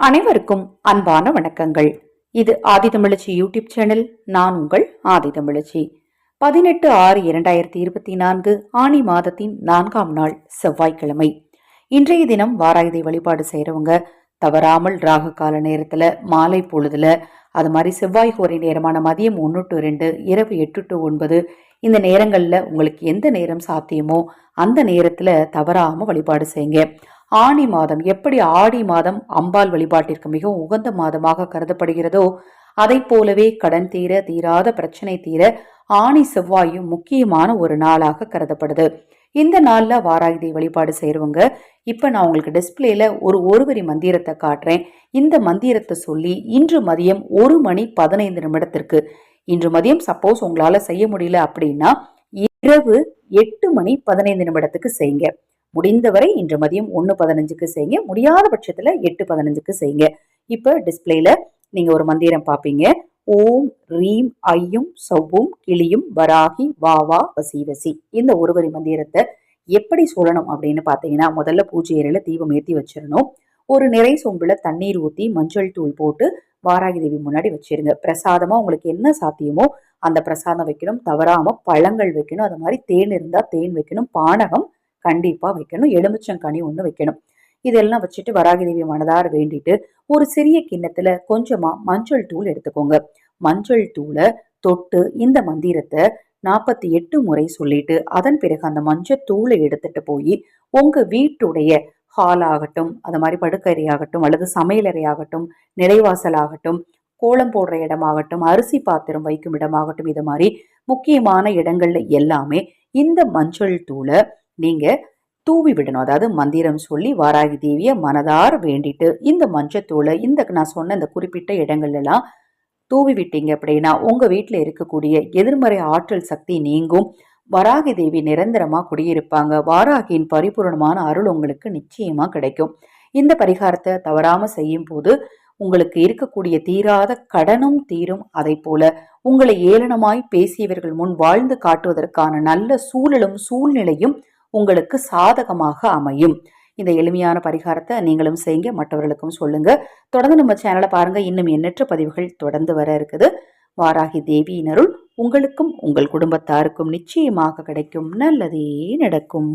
அனைவருக்கும் அன்பான வணக்கங்கள். இது ஆதிதமிழச்சி யூடியூப் சேனல் நான் உங்கள் ஆதிதமிழச்சி. பதினெட்டு ஆறு இரண்டாயிரத்தி இருபத்தி நான்கு ஆணி மாதத்தின் நான்காம் நாள் செவ்வாய்க்கிழமை. இன்றைய தினம் வாராயுதை வழிபாடு செய்கிறவங்க தவறாமல் ராகு கால நேரத்தில் மாலை பொழுதுல அது மாதிரி செவ்வாய் கோரை நேரமான மதியம் ஒன்று டு ரெண்டு இரவு எட்டு டு ஒன்பது இந்த நேரங்களில் உங்களுக்கு எந்த நேரம் சாத்தியமோ அந்த நேரத்தில் தவறாமல் வழிபாடு செய்யுங்க. ஆணி மாதம் எப்படி ஆடி மாதம் அம்பாள் வழிபாட்டிற்கு மிகவும் உகந்த மாதமாக கருதப்படுகிறதோ அதை போலவே கடன் தீர தீராத பிரச்சனை தீர ஆணி செவ்வாயும் முக்கியமான ஒரு நாளாக கருதப்படுது. இந்த நாளில் வாராயுதை வழிபாடு செய்கிறவங்க இப்போ நான் உங்களுக்கு டிஸ்பிளேல ஒரு ஒருவரி மந்திரத்தை காட்டுறேன். இந்த மந்திரத்தை சொல்லி இன்று மதியம் ஒரு மணி பதினைந்து நிமிடத்திற்கு இன்று மதியம் சப்போஸ் உங்களால் செய்ய முடியல அப்படின்னா இரவு எட்டு மணி பதினைந்து நிமிடத்துக்கு செய்யுங்க. முடிந்தவரை இன்று மதியம் ஒன்று பதினஞ்சுக்கு செய்யுங்க. முடியாத பட்சத்தில் எட்டு பதினஞ்சுக்கு செய்யுங்க. இப்போ டிஸ்பிளேல நீங்கள் ஒரு மந்திரம் பார்ப்பீங்க ஓம் ரீம் ஐயும் சவ்வும் கிளியும் வராகி வாவா வசி வசி. இந்த ஒருவரி மந்திரத்தை எப்படி சொல்லணும் அப்படின்னு பார்த்தீங்கன்னா முதல்ல பூஜை அறையில் தீபம் ஏற்றி வச்சிடணும். ஒரு நிறை சொம்பில் தண்ணீர் ஊற்றி மஞ்சள் தூள் போட்டு வாராகி தேவி முன்னாடி வச்சிருங்க. பிரசாதமாக உங்களுக்கு என்ன சாத்தியமோ அந்த பிரசாதம் வைக்கணும். தவறாமல் பழங்கள் வைக்கணும். அது மாதிரி தேன் இருந்தால் தேன் வைக்கணும். பானகம் கண்டிப்பாக வைக்கணும். எலுமிச்சங்கனி ஒன்று வைக்கணும். இதெல்லாம் வச்சுட்டு வராகிதேவி மனதார் மனதார வேண்டிட்டு ஒரு சிறிய கிண்ணத்துல கொஞ்சமா மஞ்சள் தூள் எடுத்துக்கோங்க. மஞ்சள் தூளை தொட்டு இந்த மந்திரத்தை நாற்பத்தி எட்டு முறை சொல்லிட்டு அதன் பிறகு அந்த மஞ்சள் தூளை எடுத்துட்டு போய் உங்க வீட்டுடைய ஹால் ஆகட்டும் அது மாதிரி படுக்கறை ஆகட்டும் அல்லது சமையலறை ஆகட்டும் நிலைவாசல் ஆகட்டும் கோலம் போடுற இடமாகட்டும் அரிசி பாத்திரம் வைக்கும் இடமாகட்டும் இது மாதிரி முக்கியமான இடங்கள்ல எல்லாமே இந்த மஞ்சள் தூளை நீங்க தூவி விடணும். அதாவது மந்திரம் சொல்லி வாராகி தேவியை மனதார் வேண்டிட்டு இந்த மஞ்சத்தூளை இந்த நான் சொன்ன இந்த குறிப்பிட்ட இடங்கள்லாம் தூவி விட்டீங்க அப்படின்னா உங்க வீட்டில் இருக்கக்கூடிய எதிர்மறை ஆற்றல் சக்தி நீங்கும். வராகி தேவி நிரந்தரமா குடியிருப்பாங்க. வாராகியின் பரிபூர்ணமான அருள் உங்களுக்கு நிச்சயமா கிடைக்கும். இந்த பரிகாரத்தை தவறாம செய்யும் போது உங்களுக்கு இருக்கக்கூடிய தீராத கடனும் தீரும். அதை போல உங்களை ஏளனமாய் பேசியவர்கள் முன் வாழ்ந்து காட்டுவதற்கான நல்ல சூழலும் சூழ்நிலையும் உங்களுக்கு சாதகமாக அமையும். இந்த எளிமையான பரிகாரத்தை நீங்களும் செய்யுங்க மற்றவர்களுக்கும் சொல்லுங்க. தொடர்ந்து நம்ம சேனலை பாருங்க. இன்னும் எண்ணற்ற பதிவுகள் தொடர்ந்து வர இருக்குது. வாராகி தேவியினருள் உங்களுக்கும் உங்கள் குடும்பத்தாருக்கும் நிச்சயமாக கிடைக்கும். நல்லதே நடக்கும்.